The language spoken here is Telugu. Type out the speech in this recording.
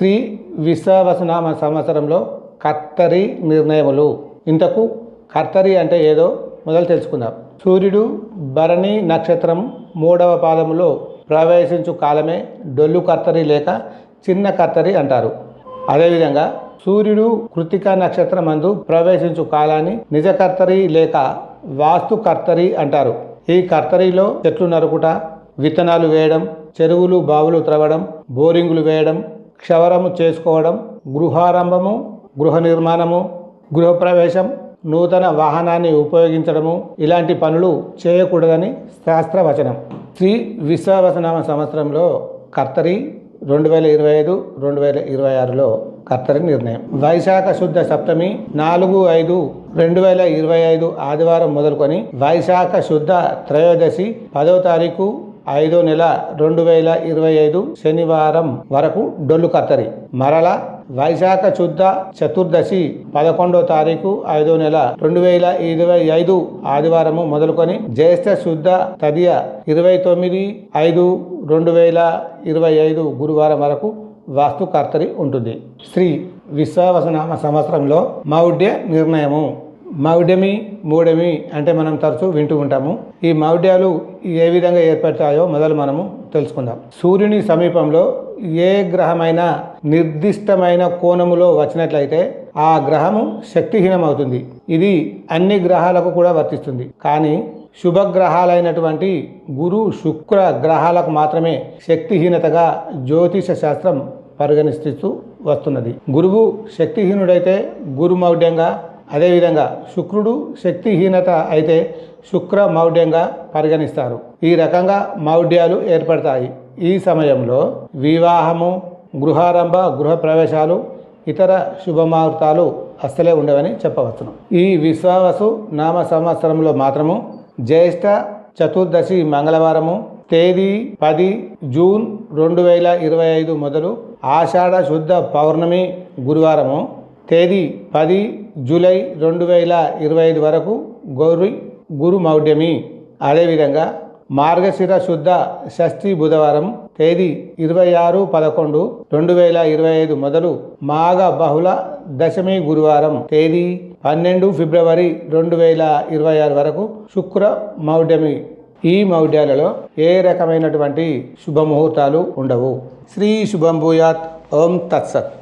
శ్రీ విశ్వావసనామ సంవత్సరంలో కర్తరి నిర్ణయములు. ఇంతకు కర్తరి అంటే ఏదో మొదలు తెలుసుకుందాం. సూర్యుడు భరణి నక్షత్రం మూడవ పాదములో ప్రవేశించు కాలమే డొల్లు కర్తరి లేక చిన్న కర్తరి అంటారు. అదేవిధంగా సూర్యుడు కృతిక నక్షత్రం అందు ప్రవేశించు కాలాన్ని నిజ కర్తరి లేక వాస్తు కర్తరి అంటారు. ఈ కర్తరిలో చెట్లు నరుకుట విత్తనాలు వేయడం చెరువులు బావులు త్రవ్వడం బోరింగులు వేయడం క్షవరము చేసుకోవడం గృహారంభము గృహ నిర్మాణము గృహప్రవేశం నూతన వాహనాన్ని ఉపయోగించడము ఇలాంటి పనులు చేయకూడదని శాస్త్రవచనం. శ్రీ విశ్వావసనామ సంవత్సరంలో కర్తరి రెండు వేల ఇరవై ఐదు రెండు వేల ఇరవై ఆరులో కర్తరి నిర్ణయం. వైశాఖ శుద్ధ సప్తమి నాలుగు ఐదు రెండు వేల ఇరవై ఐదు ఆదివారం మొదలుకొని వైశాఖ శుద్ధ త్రయోదశి పదో తారీఖు ఐదో నెల రెండు వేల ఇరవై ఐదు శనివారం వరకు డొల్లు కత్తరి. మరల వైశాఖ శుద్ధ చతుర్దశి పదకొండో తారీఖు ఐదో నెల రెండు వేల ఇరవై ఐదు ఆదివారము మొదలుకొని జ్యేష్ఠ శుద్ధ తదియ ఇరవై తొమ్మిది ఐదు రెండు వేల ఇరవై ఐదు గురువారం వరకు వాస్తు కర్తరి ఉంటుంది. శ్రీ విశ్వావసనామ సంవత్సరంలో మౌఢ్య నిర్ణయము. మౌఢ్యమి మూఢమి అంటే మనం తరచూ వింటూ ఉంటాము. ఈ మౌఢ్యాలు ఏ విధంగా ఏర్పడతాయో మొదలు మనము తెలుసుకుందాం. సూర్యుని సమీపంలో ఏ గ్రహమైన నిర్దిష్టమైన కోణములో వచ్చినట్లయితే ఆ గ్రహము శక్తిహీనమవుతుంది. ఇది అన్ని గ్రహాలకు కూడా వర్తిస్తుంది. కానీ శుభగ్రహాలైనటువంటి గురు శుక్ర గ్రహాలకు మాత్రమే శక్తిహీనతగా జ్యోతిష శాస్త్రం పరిగణిస్తూ వస్తున్నది. గురువు శక్తిహీనుడైతే గురుమౌఢ్యంగా అదేవిధంగా శుక్రుడు శక్తిహీనత అయితే శుక్ర మౌఢ్యంగా పరిగణిస్తారు. ఈ రకంగా మౌఢ్యాలు ఏర్పడతాయి. ఈ సమయంలో వివాహము గృహారంభ గృహ ప్రవేశాలు ఇతర శుభముహూర్తాలు అస్సలే ఉండవని చెప్పవచ్చును. ఈ విశ్వావసు నామ సంవత్సరంలో మాత్రము జ్యేష్ఠ చతుర్దశి మంగళవారము తేదీ పది జూన్ రెండు వేల ఇరవై ఐదు మొదలు ఆషాఢ శుద్ధ పౌర్ణమి గురువారము తేదీ పది జూలై రెండు వేల ఇరవై ఐదు వరకు గౌరి గురు మౌఢ్యమి. అదేవిధంగా మార్గశిర శుద్ధ షష్ఠి బుధవారం తేదీ ఇరవై ఆరు పదకొండు రెండు వేల ఇరవై ఐదు మొదలు మాఘ బహుళ దశమి గురువారం తేదీ పన్నెండు ఫిబ్రవరి రెండు వేల ఇరవై ఆరు వరకు శుక్ర మౌఢ్యమి. ఈ మౌఢ్యాలలో ఏ రకమైనటువంటి శుభముహూర్తాలు ఉండవు. శ్రీ శుభం భూయాత్. ఓం తత్సత్.